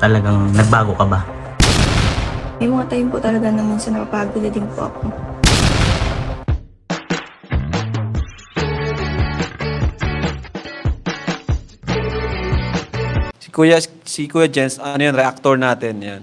talagang nagbago ka ba? May mga time po talaga na minsan napapagod na din po ako. Si Kuya, si Kuya Jens, ano yun, reactor natin yan.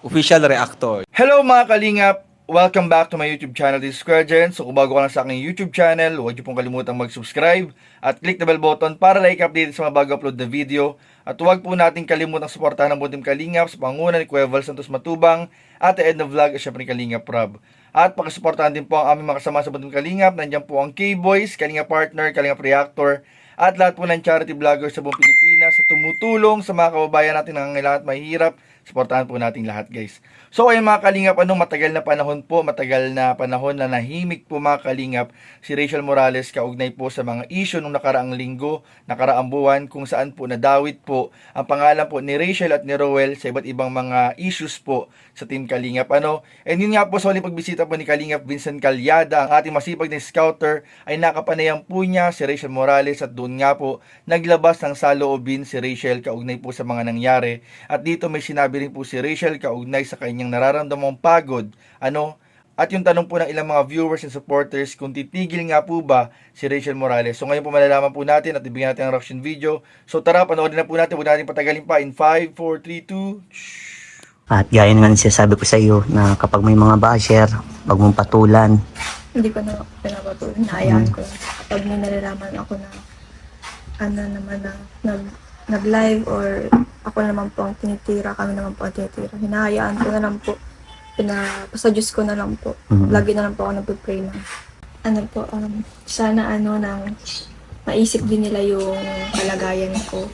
Official reactor. Hello mga kalingap! Welcome back to my YouTube channel, this is Square Gen. So kung bago ka lang sa aking YouTube channel, huwag niyo pong kalimutang mag-subscribe at click the bell button para like update sa mga bago upload na video. At huwag po natin kalimutang suportahan ang Buntim Kalingap sa pangunan ni Kuya Val Santos Matubang at the end of vlog at syempre Kalingap Rob. At pakisuportahan din po ang aming mga kasama sa Buntim Kalingap. Nandiyan po ang K-Boys, Kalingap Partner, Kalingap Reactor, at lahat po ng charity vloggers sa buong Pilipinas sa tumutulong sa mga kababayan natin na nangangailangan at mahihirap. Suportahan po natin lahat guys. So ayun mga kalingap, ano, matagal na panahon po, matagal na panahon na nahimik po mga kalingap si Rachel Morales kaugnay po sa mga issue nung nakaraang linggo, nakaraang buwan kung saan po nadawit po ang pangalan po ni Rachel at ni Roel sa iba't ibang mga issues po sa Team Kalingap. Ano? And yun nga po sa huling pagbisita po ni Kalingap Vincent Calyada, ang ating masipag na scouter, ay nakapanayam po niya si Rachel Morales at doon nga po naglabas ng saloobin si Rachel kaugnay po sa mga nangyari. At dito may sinabi rin po si Rachel kaugnay sa kanyang nararamdamang pagod. Ano? At yung tanong po ng ilang mga viewers and supporters kung titigil nga po ba si Rachel Morales. So ngayon po malalaman po natin at ibigyan natin ang reaction video. So tara, panoorin na po natin. Huwag natin patagalin pa in 5, 4, 3, 2, At gaya nga ng sinasabi ko sa iyo na kapag may mga basher, wag mong patulan. Hindi ko na pinapatuloy. Nahayaan ko lang. Kapag may nalalaman ako na ano naman na nag, nag-live or ako naman po ang tinitira, kami naman po ang tinitira. Hinahayaan ko na lang po. Pinapasa Diyos ko na lang po. Mhm. Lagi na lang po ako nagpipray na ano po, um, sana ano nang maisip din nila yung kalagayan ko.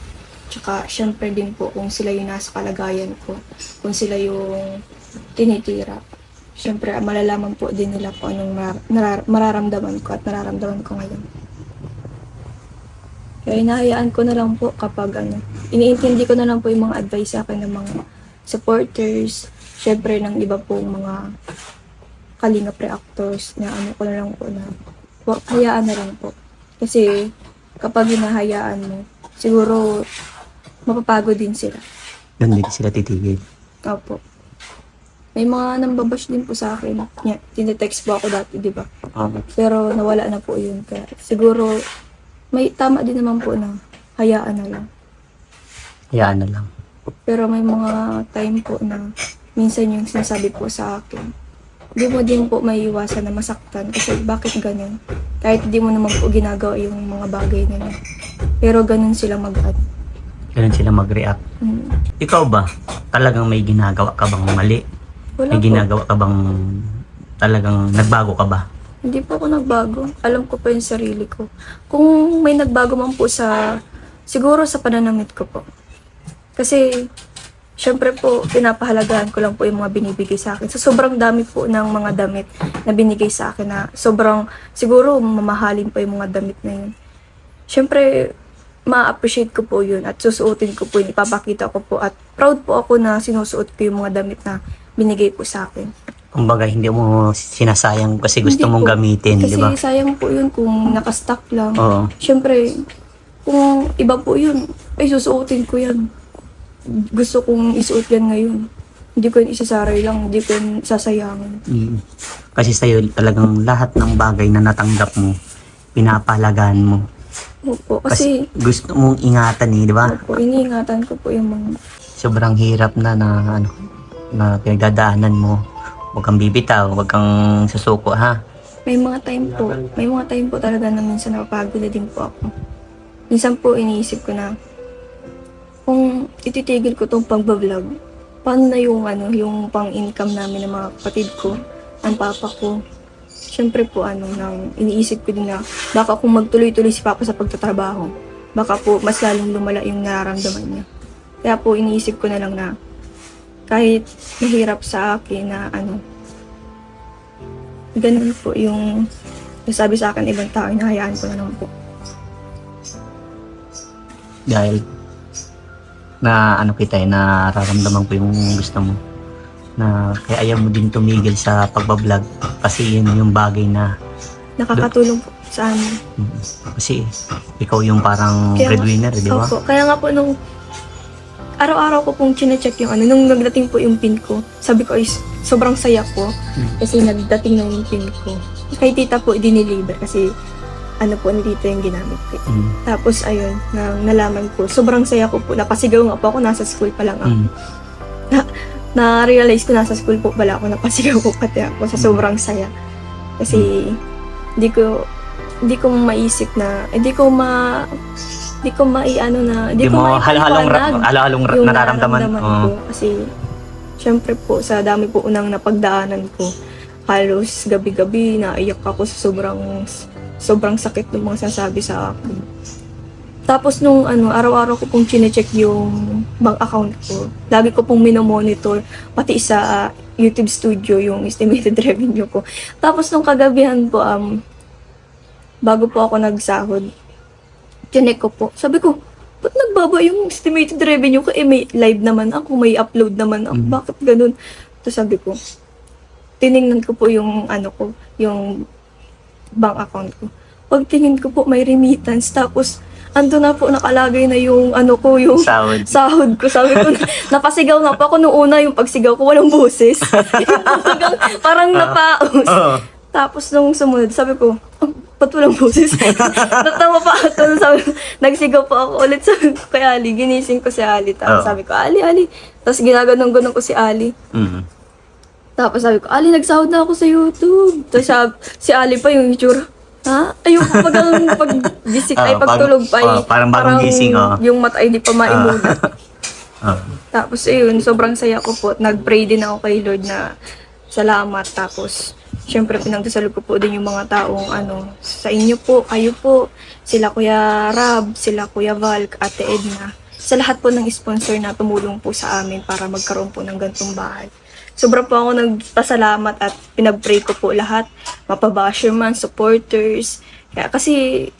Tsaka, syempre din po, kung sila yung nasa kalagayan ko, kung sila yung tinitira, syempre, malalaman po din nila po anong marar- narar- mararamdaman ko at nararamdaman ko ngayon. Kaya inahayaan ko na lang po kapag ano, iniintindi ko na lang po yung mga advice sa akin ng mga supporters, syempre ng iba pong mga kalingap reactors na ano ko na lang po na hayaan na lang po. Kasi kapag hinahayaan mo, siguro mapapagod din sila. Yun, hindi sila titigil. Opo. May mga nambabash din po sa akin. Yeah, tinetext po ako dati, di ba? Pero nawala na po yun. Kaya siguro may tama din naman po na hayaan na lang. Hayaan na lang. Pero may mga time po na minsan yung sinasabi po sa akin, di mo din po may iwasan na masaktan kasi bakit ganyan? Kahit di mo naman po ginagawa yung mga bagay na yun. Pero ganun sila mag-add. Ganun sila mag-react. Mm. Ikaw ba, talagang may ginagawa ka bang mali? Wala May po. ginagawa ka bang talagang nagbago ka ba? Hindi po ako nagbago. Alam ko pa yung sarili ko. Kung may nagbago man po sa, siguro sa pananamit ko po. Kasi, syempre po, pinapahalagahan ko lang po yung mga binibigay sa akin. Sa sobrang dami po ng mga damit na binigay sa akin na sobrang, siguro mamahalin pa yung mga damit na yun. Syempre, ma-appreciate ko po yun at susuotin ko po yun. Ipapakita ko po at proud po ako na sinusuot ko yung mga damit na binigay po sa akin. Kumbaga, hindi mo sinasayang kasi gusto Hindi mong po. gamitin, Kasi di ba? sayang po yun kung nakastock lang. Oo. Siyempre, kung iba po yun, ay susuotin ko yan. Gusto kong isuot yan ngayon. Hindi ko yun isasaray lang, hindi ko yun sasayangin. Mm. Kasi sa'yo, talagang lahat ng bagay na natanggap mo, pinapahalagaan mo. Opo, Kasi, kasi, gusto mong ingatan eh, di ba? opo, iniingatan ko po yung mga, Sobrang hirap na na ano na pinagdadaanan mo. Huwag kang bibitaw, huwag kang susuko ha. may mga time po, may mga time po talaga na minsan napapagod na din po ako. Minsan po iniisip ko na, kung ititigil ko tong pagbablog, paano na yung ano, yung pang-income namin ng mga kapatid ko, ng papa ko. Siyempre po ano, nang iniisip ko din na baka kung magtuloy-tuloy si papa sa pagtatrabaho, baka po mas lalong lumala yung nararamdaman niya. Kaya po iniisip ko na lang na kahit mahirap sa akin na ano, ganun po yung nasabi sa akin ibang tao, hinahayaan ko na lang po. Dahil na ano kita eh, nararamdaman ko yung gusto mo. Na kaya ayaw mo din tumigil sa pagbablog kasi yun yung bagay na Nakakatulong po sa amin. kasi ikaw yung parang Kaya breadwinner, di ba? Opo. Kaya nga po nung araw-araw ko pong chinecheck yung ano, nung nagdating po yung pin ko, sabi ko, ay, sobrang saya ko. Kasi nagdating na yung pin ko. Kay tita po, diniliver kasi ano po, tita yung ginamit ko. Mm. Tapos, ayun, na, nalaman ko, sobrang saya ko po. Napasigaw nga po ako, nasa school pa lang ako. Mm. Na-realize ko, nasa school po pala ako, napasigaw ko pati ako sa sobrang saya. Kasi, hindi ko, hindi ko maisip na, hindi ko ma, hindi ko maiano na, Hindi hindi ko mo ra- halo-halong ra- nararamdaman. nararamdaman Oo. ko. Kasi, syempre po, sa dami po unang napagdaanan ko, halos gabi-gabi, naiyak ako sa sobrang, sobrang sakit ng mga sinasabi sa akin. Tapos nung ano, araw-araw ko pong chinecheck yung bank account ko. Lagi ko pong minomonitor, pati sa ah, YouTube studio, yung estimated revenue ko. Tapos nung kagabihan po, um, bago po ako nagsahod, chinek ko po. Sabi ko, ba't nagbaba yung estimated revenue ko? Eh, may live naman ako, may upload naman ako. Mhm. Bakit ganun? Tapos sabi ko, tiningnan ko po yung ano ko, yung bank account ko. Pag tingin ko po, may remittance. Tapos, ando na po nakalagay na yung ano ko, yung Sahod. sahod ko. Sabi ko, napasigaw nga po ako noong una yung pagsigaw ko, walang boses. Yung parang napaos. Oo. Tapos nung sumunod, sabi ko, oh, ba't walang boses? Natawa pa ako. Sabi, nagsigaw pa ako ulit. Ko kay Ali, ginising ko si Ali. Tapos Oo. sabi ko, Ali, Ali. Tapos ginaganon-ganon ko si Ali. Mm. Tapos sabi ko, Ali, nagsahod na ako sa YouTube. Tapos sabi, si Ali pa yung itsura. Ha? Ayun po pag ang pag gising ay Oo, pagtulog pa ay oo, parang bagong gising, oo. yung mata ay di pa maimulat. Oo. Tapos ayun, sobrang saya ko po. Nag-pray din ako kay Lord na salamat. Tapos, syempre pinagdasal ko po din yung mga taong ano, sa inyo po, kayo po, sila Kuya Rab, sila Kuya Val, Ate Edna. Sa lahat po ng sponsor na tumulong po sa amin para magkaroon po ng gantong bahay. Sobra po ako nagpasalamat at pinag-pray ko po lahat, mapabasher man, supporters. Kaya kasi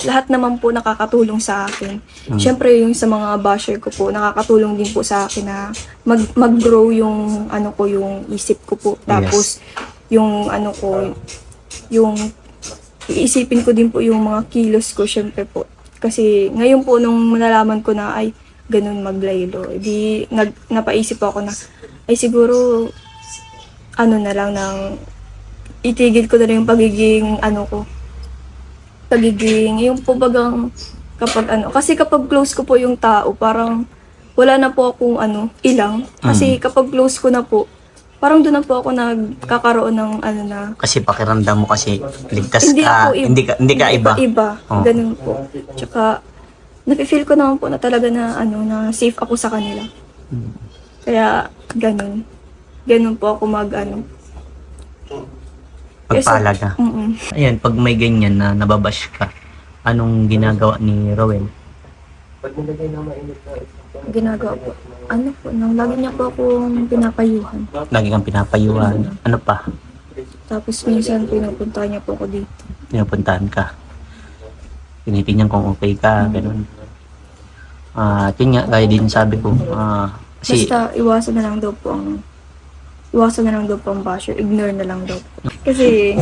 lahat naman po nakakatulong sa akin. Siyempre yung sa mga basher ko po, nakakatulong din po sa akin na mag, mag-grow yung ano ko, yung isip ko po. Tapos yung ano ko, yung iisipin ko din po yung mga kilos ko syempre po. Kasi ngayon po nung nalaman ko na ay ganun maglaylo, di nag, napaisip ako na ay siguro ano na lang ng itigil ko na lang yung pagiging ano ko pagiging yung po bagang kapag ano kasi kapag close ko po yung tao parang wala na po akong ano ilang. Kasi kapag close ko na po parang doon na po ako nagkakaroon ng ano na Kasi pakiramdam mo kasi ligtas hindi ka, ako iba. hindi ka, hindi ka iba. Iba. Oo. Ganun po. Tsaka, nafe-feel ko naman po na talaga na, ano, na safe ako sa kanila. Hmm. Kaya, ganun. Ganun po ako mag, ano. Pagpalaga. Mm Ayan, pag may ganyan na nababash ka, anong ginagawa ni Rowel? Ginagawa po. Ano po, nang lagi niya po akong pinapayuhan. Lagi kang pinapayuhan. Ano pa? Tapos minsan pinupunta niya po ako dito. Pinupuntahan ka. Tinitingnan kung okay ka, ganun. Ah, yun nga, gaya din sabi ko. Ah, kasi, Basta iwasan na lang daw po ang iwasan na lang daw po ang basher. Ignore na lang daw po. Kasi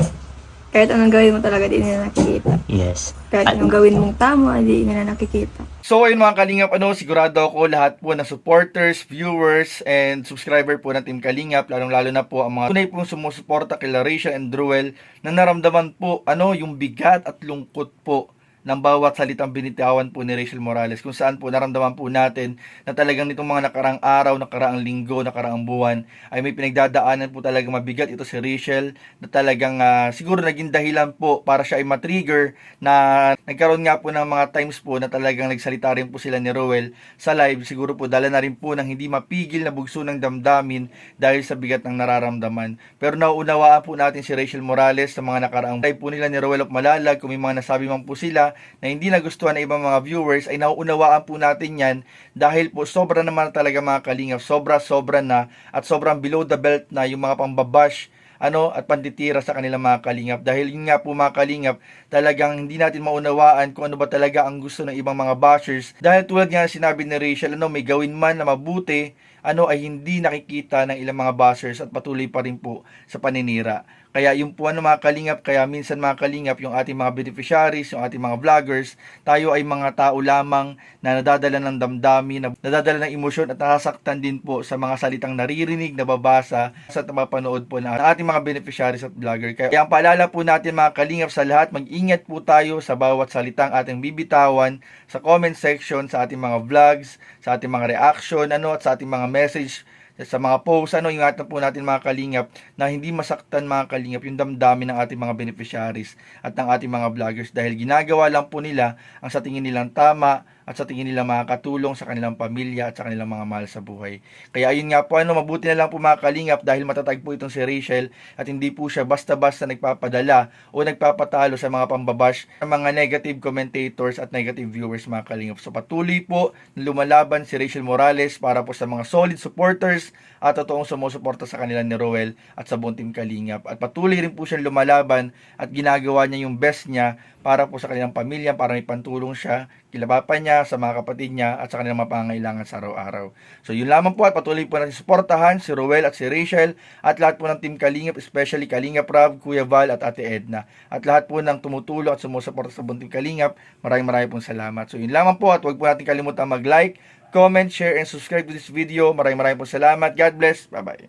kahit anong gawin mo talaga, di nila nakikita. yes. Kahit anong gawin mong tama, di nila nakikita. So ayun mga Kalingap, ano, sigurado ako lahat po ng supporters, viewers, and subscriber po ng Team Kalingap, lalong-lalo na po ang mga tunay pong sumusuporta kay Rachel and Druel na naramdaman po ano yung bigat at lungkot po ng bawat salitang binitawan po ni Rachel Morales kung saan po naramdaman po natin na talagang nitong mga nakaraang araw, nakaraang linggo, nakaraang buwan ay may pinagdadaanan po talaga mabigat ito si Rachel na talagang ah, siguro naging dahilan po para siya ay matrigger na nagkaroon nga po ng mga times po na talagang nagsalita rin po sila ni Rowell sa live. Siguro po dala na rin po ng hindi mapigil na bugso ng damdamin dahil sa bigat ng nararamdaman. Pero nauunawaan po natin si Rachel Morales sa mga nakaraang live po nila ni Rowell of Malalag. Kung may mga nasabi man po sila na hindi nagustuhan ng ibang mga viewers ay nauunawaan po natin yan dahil po sobra naman talaga mga kalingap sobra sobra na at sobrang below the belt na yung mga pambabash ano at panditira sa kanilang mga kalingap. Dahil yun nga po mga kalingap talagang hindi natin maunawaan kung ano ba talaga ang gusto ng ibang mga bashers. Dahil tulad nga ng sinabi ni Rachel ano may gawin man na mabuti ano ay hindi nakikita ng ilang mga bashers at patuloy pa rin po sa paninira Kaya yung po ano mga kalingap, kaya minsan mga kalingap, yung ating mga beneficiaries, yung ating mga vloggers, tayo ay mga tao lamang na nadadala ng damdamin, na nadadala ng emosyon at nasasaktan din po sa mga salitang naririnig, nababasa sa mapanood po ng ating mga beneficiaries at vlogger. Kaya ang paalala po natin mga kalingap sa lahat, mag-ingat po tayo sa bawat salitang ating bibitawan sa comment section, sa ating mga vlogs, sa ating mga reaction, ano, at sa ating mga message sa mga posts, ano, ingatan po natin mga kalingap na hindi masaktan mga kalingap yung damdamin ng ating mga beneficiaries at ng ating mga vloggers dahil ginagawa lang po nila ang sa tingin nilang tama at sa tingin nila makakatulong sa kanilang pamilya at sa kanilang mga mahal sa buhay. Kaya ayun nga po, ano, mabuti na lang po mga kalingap dahil matatag po itong si Rachel at hindi po siya basta-basta nagpapadala o nagpapatalo sa mga pambabash ng mga negative commentators at negative viewers mga kalingap. So patuloy po lumalaban si Rachel Morales para po sa mga solid supporters at totoong sumusuporta sa kanila ni Roel at sa buong team Kalingap. At patuloy rin po siyang lumalaban at ginagawa niya yung best niya para po sa kanilang pamilya, para may pantulong siya, kila papa niya, sa mga kapatid niya, at sa kanilang mga pangangailangan sa araw-araw. So yun lamang po at patuloy po natin suportahan si Roel at si Rachel at lahat po ng team Kalingap, especially Kalingap Rob, Kuya Val at Ate Edna. At lahat po ng tumutulong at sumusuporta sa team Kalingap, maraming maraming pong salamat. So yun lamang po at huwag po natin kalimutan mag-like, comment, share, and subscribe to this video. Maraming maraming pong salamat. God bless. Bye-bye.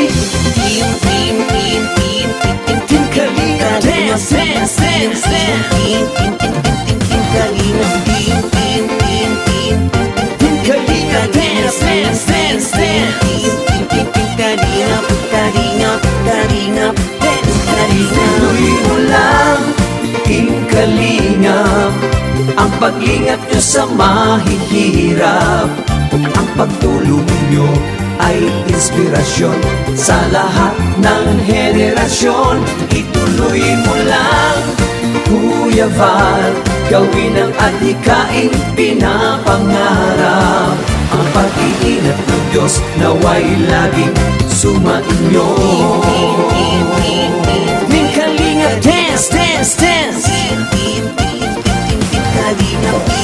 dance, dance, dance, dance. In, in, in, in, in, in, Kalina. In, in, in, in, in, Kalina. Dance, dance, dance, dance. Ang paglingat nyo sa mahihirap, ang pagtulong nyo ay inspirasyon sa lahat ng henerasyon. Ituloy mo lang, Kuya Val, gawin ang adhikain pinapangarap. Ang pag-iingat ng Diyos naway laging sumainyo. Ning Kalinga, dance, dance, dance! Kalinga, dance!